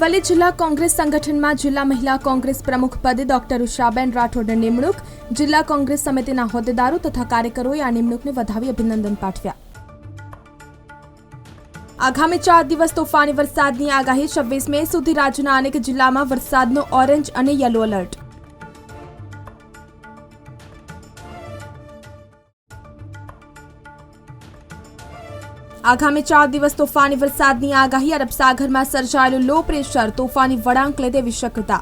અરવલ્લી જિલ્લા કોંગ્રેસ સંગઠનમાં જિલ્લા મહિલા કોંગ્રેસ પ્રમુખ પદે ડોક્ટર ઉષાબેન રાઠોડની નિમણૂક. જિલ્લા કોંગ્રેસ સમિતિના હોદ્દેદારો તથા કાર્યકરોએ આ નિમણૂકને વધાવી અભિનંદન પાઠવ્યા. આગામી ચાર દિવસ તોફાની વરસાદની આગાહી. છવ્વીસ મે સુધી રાજ્યના અનેક જિલ્લામાં વરસાદનો ઓરેન્જ અને યલો એલર્ટ. આગામી ચાર દિવસ તોફાની વરસાદની આગાહી. અરબ સાગરમાં સર્જાયેલું લો પ્રેશર તોફાની વળાંક લે તેવી શક્યતા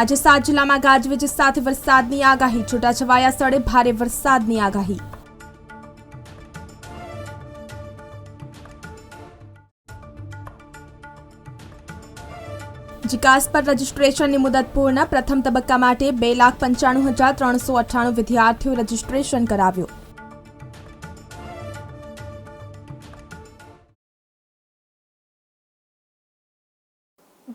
આજે સાત જિલ્લામાં ગાજવીજ સાથે વરસાદની આગાહી. છૂટાછવાયા સ્થળે ભારે વરસાદની આગાહી. જીકાસ પર રજીસ્ટ્રેશનની મુદત પૂર્ણ. પ્રથમ તબક્કા માટે બે લાખ પંચાણું હજાર ત્રણસો અઠ્ઠાણું વિદ્યાર્થીઓ રજીસ્ટ્રેશન કરાવ્યું.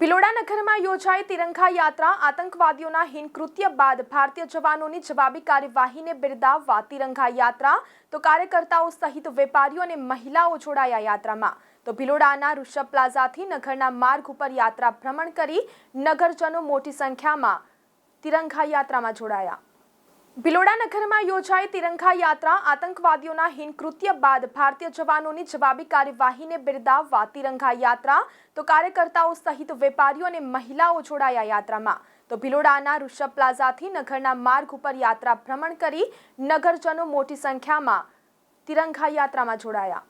ભિલોડા નગરમાં યોજાઈ તિરંગા યાત્રા. આતંકવાદીઓના હિનકૃત્ય બાદ ભારતીય જવાનોની જવાબી કાર્યવાહીને બિરદાવવા તિરંગા યાત્રા. તો કાર્યકર્તાઓ સહિત વેપારીઓ અને મહિલાઓ જોડાયા યાત્રામાં. તો ભિલોડાના ઋષભ પ્લાઝાથી નગરના માર્ગ ઉપર યાત્રા ભ્રમણ કરી નગરજનો મોટી સંખ્યામાં તિરંગા યાત્રામાં જોડાયા. ભિલોડા નગરમાં યોજાઈ તિરંગા યાત્રા આતંકવાદીઓના હિનકૃત્ય બાદ ભારતીય જવાનોની જવાબી કાર્યવાહીને બિરદાવવા તિરંગા યાત્રા, તો કાર્યકર્તાઓ સહિત વેપારીઓ અને મહિલાઓ જોડાયા યાત્રામાં. તો ભિલોડાના ઋષભ પ્લાઝાથી નગરના માર્ગ ઉપર યાત્રા ભ્રમણ કરી નગરજનો મોટી સંખ્યામાં તિરંગા યાત્રામાં જોડાયા.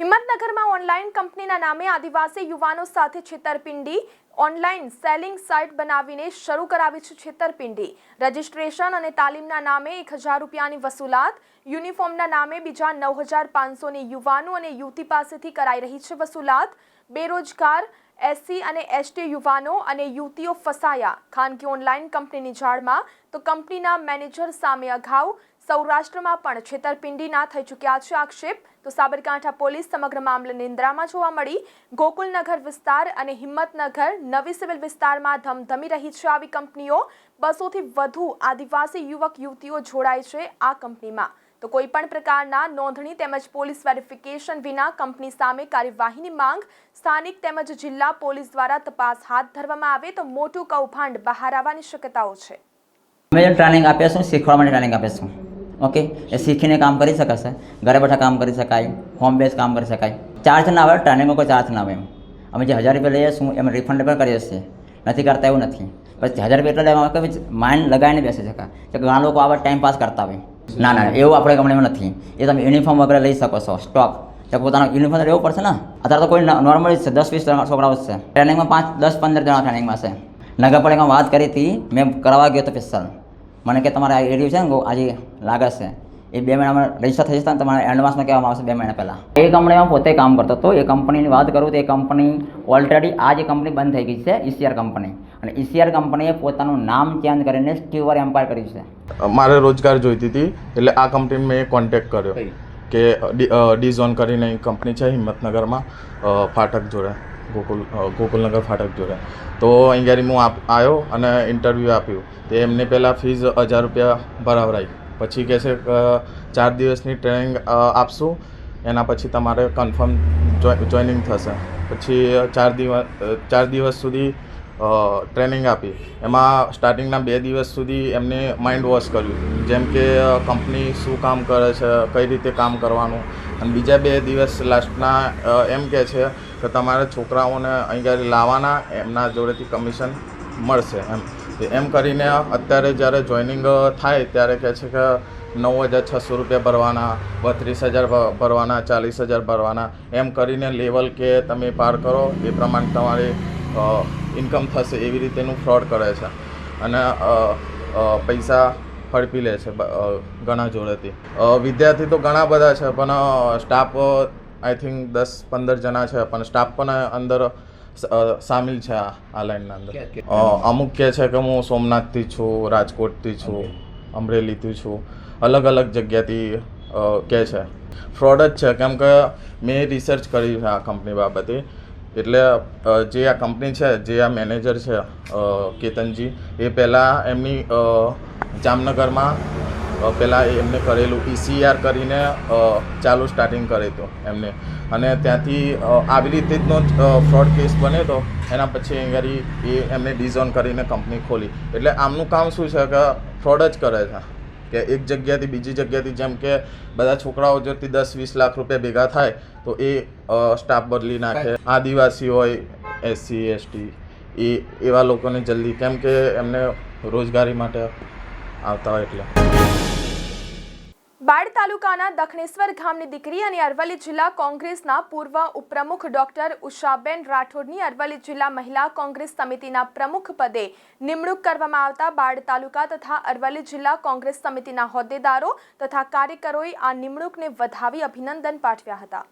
હિંમતનગરમાં ઓનલાઈન કંપનીના નામે આદિવાસી યુવાનો સાથે છેતરપિંડી. ઓનલાઈન સેલિંગ સાઇટ બનાવીને શરૂ કરાવી છે છેતરપિંડી. રજિસ્ટ્રેશન અને તાલીમના નામે એક હજાર રૂપિયાની વસૂલાત. યુનિફોર્મના નામે બીજા નવ હજાર પાંચસોની યુવાનો અને યુવતી પાસેથી કરાઈ રહી છે વસૂલાત. બેરોજગાર, એસસી અને એસટી યુવાનો અને યુવતીઓ ફસાયા. ખાનગી ઓનલાઈન કંપનીની જાળમાં તો કંપનીના મેનેજર સામે અગાઉ સૌરાષ્ટ્રમાં પણ છેતરપિંડીના થઈ ચૂક્યા છે આક્ષેપ. તો સાબરકાંઠા પોલીસ સમગ્ર મામલે નિંદ્રામાં જોવા મળી. ગોકુલનગર વિસ્તાર અને હિંમતનગર નવી સિવિલ વિસ્તારમાં ધમધમી રહી છે આવી કંપનીઓ. બસોથી વધુ આદિવાસી યુવક, યુવતીઓ જોડાય છે આ કંપનીમાં. તો કોઈ પણ પ્રકારના નોંધણી તેમજ પોલીસ વેરિફિકેશન વિના કંપની સામે કાર્યવાહીની માંગ સ્થાનિક તેમજ જિલ્લા પોલીસ દ્વારા તપાસ હાથ ધરવામાં આવે તો મોટું કૌભાંડ બહાર આવવાની શક્યતાઓ છે. અમે ટ્રેનિંગ આપીએ છીએ શીખવા માટે ટ્રેનિંગ આપીએ છીએ. ઓકે એ શીખીને કામ કરી શકાશે. ઘરે બેઠા કામ કરી શકાય હોમ બેઝ કામ કરી શકાય. ચાર્જ ના આવે ટ્રેનિંગમાં કોઈ ચાર્જ ના આવે એમ. અમે જે હજાર રૂપિયા લઈએ છીએ એમાં રિફંડ પણ કરીએ છીએ. નથી કરતા એવું નથી. પછી હજાર રૂપિયા એટલે એમાં કંઈ માઇન્ડ લગાવીને બેસી શકાય. કે ઘણા લોકો આવા ટાઈમ પાસ કરતા હોય. ના ના, એવું આપણે કંપનીમાં નથી. એ તમે યુનિફોર્મ વગેરે લઈ શકો છો સ્ટોક તો પોતાનો યુનિફોર્મ રહેવું પડશે ને? અત્યારે તો કોઈ નોર્મલ છે, દસ, વીસ છોકરાઓ છે. ટ્રેનિંગમાં પાંચ, દસ, પંદર જણા ટ્રેનિંગમાં છે. નગરપાલિકામાં વાત કરી હતી, મેં કરાવવા ગયો હતો સ્પેશિયલ મને કે તમારે આ એરિયો છે ને આજે લાગે છે. એ બે મહિનામાં રજિસ્ટર થઈ જતા ને તમારે એડવાન્સમાં કહેવામાં આવશે બે મહિના પહેલાં. એ કંપનીમાં પોતે કામ કરતો હતો. એ કંપનીની વાત કરું તો એ કંપની ઓલરેડી આ જે કંપની બંધ થઈ ગઈ છે ઈસીઆર કંપની અને ઈસીઆર કંપનીએ પોતાનું નામ ચેન્જ કરીને સ્ટીવર એમ્પાયર કર્યું છે. મારે રોજગાર જોઈતી હતી એટલે આ કંપની મેં કોન્ટેક્ટ કર્યો કે ડી ઝોન કરીને કંપની છે હિંમતનગરમાં ફાટક જોડે. ગોકુલ ગોકુલનગર ફાટક જોડે. તો અહીં ગાડી હું આવ્યો અને ઇન્ટરવ્યૂ આપ્યું. તે એમને પહેલાં ફીઝ હજાર રૂપિયા ભરાવરાઈ. પછી કહે છે ચાર દિવસની ટ્રેનિંગ આપશું. એના પછી તમારે કન્ફર્મ જોઈનિંગ થશે. પછી ચાર દિવસ ચાર દિવસ સુધી ટ્રેનિંગ આપી. એમાં સ્ટાર્ટિંગના બે દિવસ સુધી એમને માઇન્ડ વોશ કર્યું. જેમ કે કંપની શું કામ કરે છે, કઈ રીતે કામ કરવાનું. અને બીજા બે દિવસ લાસ્ટના એમ કહે છે કે તમારે છોકરાઓને અહીં લાવવાના, એમના જોડેથી કમિશન મળશે એમ. એમ કરીને અત્યારે જ્યારે જોઈનિંગ થાય ત્યારે કહે છે કે નવ હજાર છસો રૂપિયા ભરવાના, બત્રીસ હજાર ભરવાના, ચાલીસ હજાર ભરવાના. એમ કરીને લેવલ કે તમે પાર કરો, એ પ્રમાણે તમારી ઇન્કમ થશે એવી રીતેનું ફ્રોડ કરે છે. અને પૈસા હડપી લે છે ઘણા જોડેથી. વિદ્યાર્થી તો ઘણા બધા છે પણ સ્ટાફ આઈ થિંક દસ પંદર જણા છે પણ સ્ટાફ પણ અંદર સામેલ છે આ આ લાઈનના અંદર. અમુક કહે છે કે હું સોમનાથથી છું રાજકોટથી છું અમરેલીથી છું અલગ અલગ જગ્યાથી કહે છે. ફ્રોડ જ છે કેમ કે મેં રિસર્ચ કરી છે આ કંપની બાબતે. એટલે જે આ કંપની છે, જે આ મેનેજર છે કેતનજી, એ પહેલાં એમની જામનગરમાં પહેલાં એમને કરેલું ઈસીઆર કરીને ચાલુ સ્ટાર્ટિંગ કર્યું તો એમને. અને ત્યાંથી આવી રીતે જનો ફ્રોડ કેસ બન્યો તો એના પછી અહીંયા એ એમને ડિઝોન કરીને કંપની ખોલી. એટલે આમનું કામ શું છે કે ફ્રોડ જ કરે છે. કે એક જગ્યાથી બીજી જગ્યાથી જેમ કે બધા છોકરાઓ જોથી દસ વીસ લાખ રૂપિયા ભેગા થાય તો એ સ્ટાફ બદલી નાખે. આદિવાસી હોય એસસી એસટી એ એવા લોકોને જલ્દી કેમ કે એમને રોજગારી માટે આવતા હોય એટલે. બાળ તાલુકાના દખણેશ્વર ગામની દીકરી અને અરવલ્લી જિલ્લા કોંગ્રેસના પૂર્વ ઉપપ્રમુખ ડોક્ટર ઉષાબેન રાઠોડની અરવલ્લી જિલ્લા મહિલા કોંગ્રેસ સમિતિના પ્રમુખ પદે નિમણૂક કરવામાં આવતા બાળ તાલુકા તથા અરવલ્લી જિલ્લા કોંગ્રેસ સમિતિના હોદ્દેદારો તથા કાર્યકરોએ આ નિમણૂકને વધાવી અભિનંદન પાઠવ્યા હતા.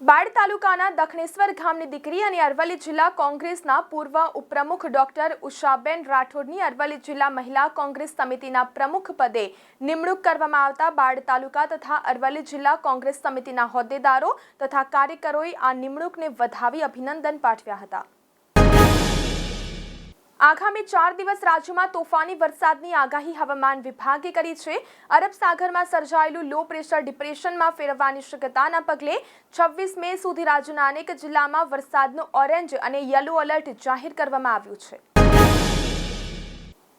બાળ તાલુકાના દખણેશ્વર ગામની દીકરી અને અરવલ્લી જિલ્લા કોંગ્રેસના પૂર્વ ઉપપ્રમુખ ડોક્ટર ઉષાબેન રાઠોડની અરવલ્લી જિલ્લા મહિલા કોંગ્રેસ સમિતિના પ્રમુખ પદે નિમણૂક કરવામાં આવતા બાળ તાલુકા તથા અરવલ્લી જિલ્લા કોંગ્રેસ સમિતિના હોદ્દેદારો તથા કાર્યકરોએ આ નિમણૂકને વધાવી અભિનંદન પાઠવ્યા હતા. આગામી ચાર દિવસ રાજ્યમાં તોફાની વરસાદની આગાહી હવામાન વિભાગે કરી છે. અરબ સાગરમાં સર્જાયેલું લો પ્રેશર ડિપ્રેશનમાં ફેરવવાની શક્યતાના પગલે છવ્વીસ મે સુધી રાજ્યના અનેક જિલ્લામાં વરસાદનું ઓરેન્જ અને યલો એલર્ટ જાહેર કરવામાં આવ્યું છે.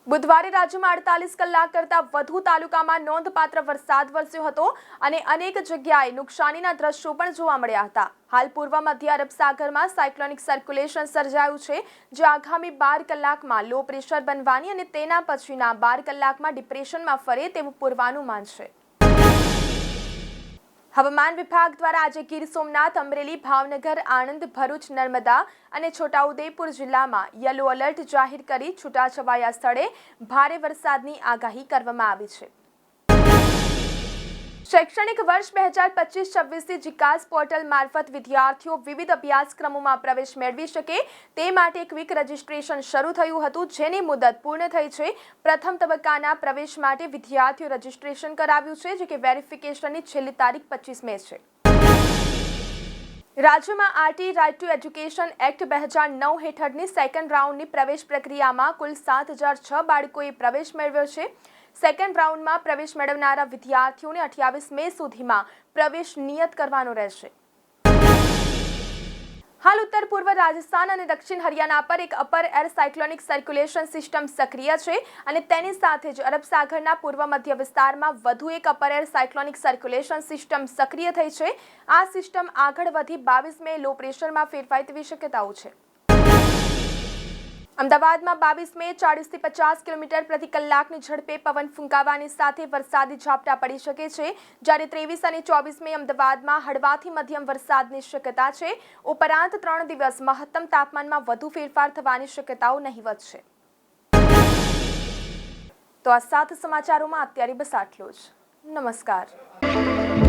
બુધવારે રાજ્યમાં અડતાલીસ કલાક કરતાં વધુ તાલુકામાં નોંધપાત્ર વરસાદ વરસ્યો હતો અને અનેક જગ્યાએ નુકસાનીના દ્રશ્યો પણ જોવા મળ્યા હતા. હાલ પૂર્વ મધ્ય અરબ સાગરમાં સાયક્લોનિક સર્ક્યુલેશન સર્જાયું છે, જે આગામી બાર કલાકમાં લો પ્રેશર બનવાની અને તેના પછીના બાર કલાકમાં ડિપ્રેશનમાં ફરે તેવું પૂર્વાનુમાન છે. હવામાન વિભાગ દ્વારા આજે ગીર સોમનાથ, અમરેલી, ભાવનગર, આણંદ, ભરૂચ, નર્મદા અને છોટાઉદેપુર જિલ્લામાં યલો એલર્ટ જાહેર કરી છૂટાછવાયા સ્થળે ભારે વરસાદની આગાહી કરવામાં આવી છે. શૈક્ષણિક વર્ષ બે હજાર પચીસ છવ્વીસથી જીકાસ પોર્ટલ મારફત વિદ્યાર્થીઓ વિવિધ અભ્યાસક્રમોમાં પ્રવેશ મેળવી શકે તે માટે ક્વિક રજિસ્ટ્રેશન શરૂ થયું હતું, જેની મુદત પૂર્ણ થઈ છે. પ્રથમ તબક્કાના પ્રવેશ માટે વિદ્યાર્થીઓ રજિસ્ટ્રેશન કરાવ્યું છે, જે કે વેરિફિકેશનની છેલ્લી તારીખ પચીસ મે છે. રાજ્યમાં RT right to education act બે હજાર નવ હેઠળની સેકન્ડ રાઉન્ડની પ્રવેશ પ્રક્રિયામાં કુલ સાત હજાર છ બાળકોએ પ્રવેશ મેળવ્યો છે. સેકન્ડ રાઉન્ડમાં પ્રવેશ મેળવનારા વિદ્યાર્થીઓને અઠ્યાવીસ મે સુધીમાં પ્રવેશ નિયત કરવાનો રહેશે. હાલ ઉત્તર પૂર્વ રાજસ્થાન અને દક્ષિણ હરિયાણા પર એક upper air cyclonic circulation system સક્રિય છે અને તેની સાથે જ અરબ સાગરના પૂર્વ મધ્ય વિસ્તારમાં વધુ એક upper air cyclonic circulation system સક્રિય થઈ છે. આ સિસ્ટમ આગળ વધી બાવીસ મે લો પ્રેશરમાં ફેરફાય તેવી શક્યતાઓ છે. અમદાવાદમાં બાવીસ મે ચાળીસથી પચાસ કિલોમીટર પ્રતિ કલાકની ઝડપે પવન ફૂંકાવાની સાથે વરસાદી ઝાપટા પડી શકે છે. જ્યારે ત્રેવીસ અને ચોવીસ મે અમદાવાદમાં હળવાથી મધ્યમ વરસાદની શક્યતા છે. ઉપરાંત ત્રણ દિવસ મહત્તમ તાપમાનમાં વધુ ફેરફાર થવાની શક્યતાઓ નહીવત છે. તો આ સાત સમાચારોમાં અત્યારે બસ આટલું જ. નમસ્કાર.